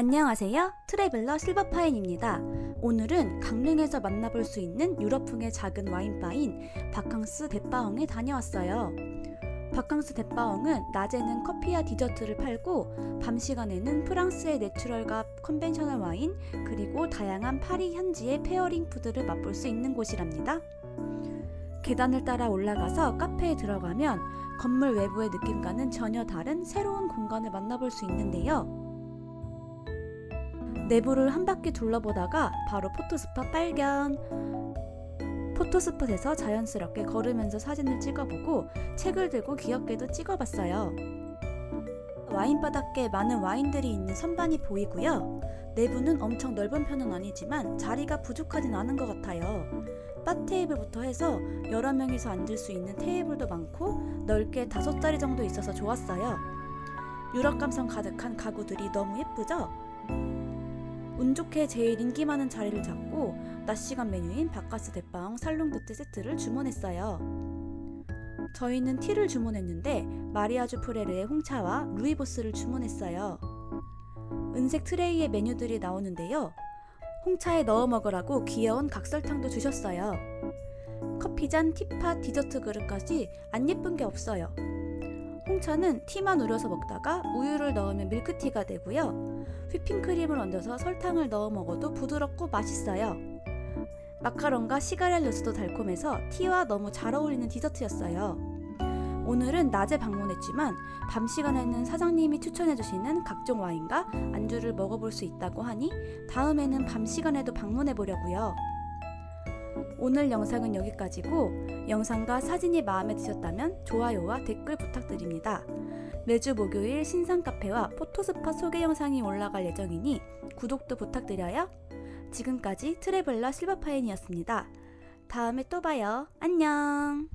안녕하세요. 트래블러 실버파인입니다. 오늘은 강릉에서 만나볼 수 있는 유럽풍의 작은 와인바인 바캉스 대바엉에 다녀왔어요. 바캉스 대바엉은 낮에는 커피와 디저트를 팔고 밤 시간에는 프랑스의 내추럴과 컨벤셔널 와인 그리고 다양한 파리 현지의 페어링 푸드를 맛볼 수 있는 곳이랍니다. 계단을 따라 올라가서 카페에 들어가면 건물 외부의 느낌과는 전혀 다른 새로운 공간을 만나볼 수 있는데요. 내부를 한 바퀴 둘러보다가 바로 포토스팟 발견. 포토스팟에서 자연스럽게 걸으면서 사진을 찍어보고 책을 들고 귀엽게도 찍어봤어요. 와인 바닥에 많은 와인들이 있는 선반이 보이고요. 내부는 엄청 넓은 편은 아니지만 자리가 부족하진 않은 것 같아요. 바 테이블부터 해서 여러 명이서 앉을 수 있는 테이블도 많고 넓게 다섯 자리 정도 있어서 좋았어요. 유럽 감성 가득한 가구들이 너무 예쁘죠? 운 좋게 제일 인기 많은 자리를 잡고 낮 시간 메뉴인 바카스 대빵 살롱드트 세트를 주문했어요. 저희는 티를 주문했는데 마리아주 프레르의 홍차와 루이보스를 주문했어요. 은색 트레이에 메뉴들이 나오는데요. 홍차에 넣어 먹으라고 귀여운 각설탕도 주셨어요. 커피잔, 티팟, 디저트 그릇까지 안 예쁜 게 없어요. 홍차는 티만 우려서 먹다가 우유를 넣으면 밀크티가 되고요. 휘핑크림을 얹어서 설탕을 넣어 먹어도 부드럽고 맛있어요. 마카롱과 시가렐로스도 달콤해서 티와 너무 잘 어울리는 디저트였어요. 오늘은 낮에 방문했지만 밤 시간에는 사장님이 추천해주시는 각종 와인과 안주를 먹어볼 수 있다고 하니 다음에는 밤 시간에도 방문해 보려고요. 오늘 영상은 여기까지고 영상과 사진이 마음에 드셨다면 좋아요와 댓글 부탁드립니다. 매주 목요일 신상 카페와 포토스팟 소개 영상이 올라갈 예정이니 구독도 부탁드려요. 지금까지 트래블러 실버파인이었습니다. 다음에 또 봐요. 안녕!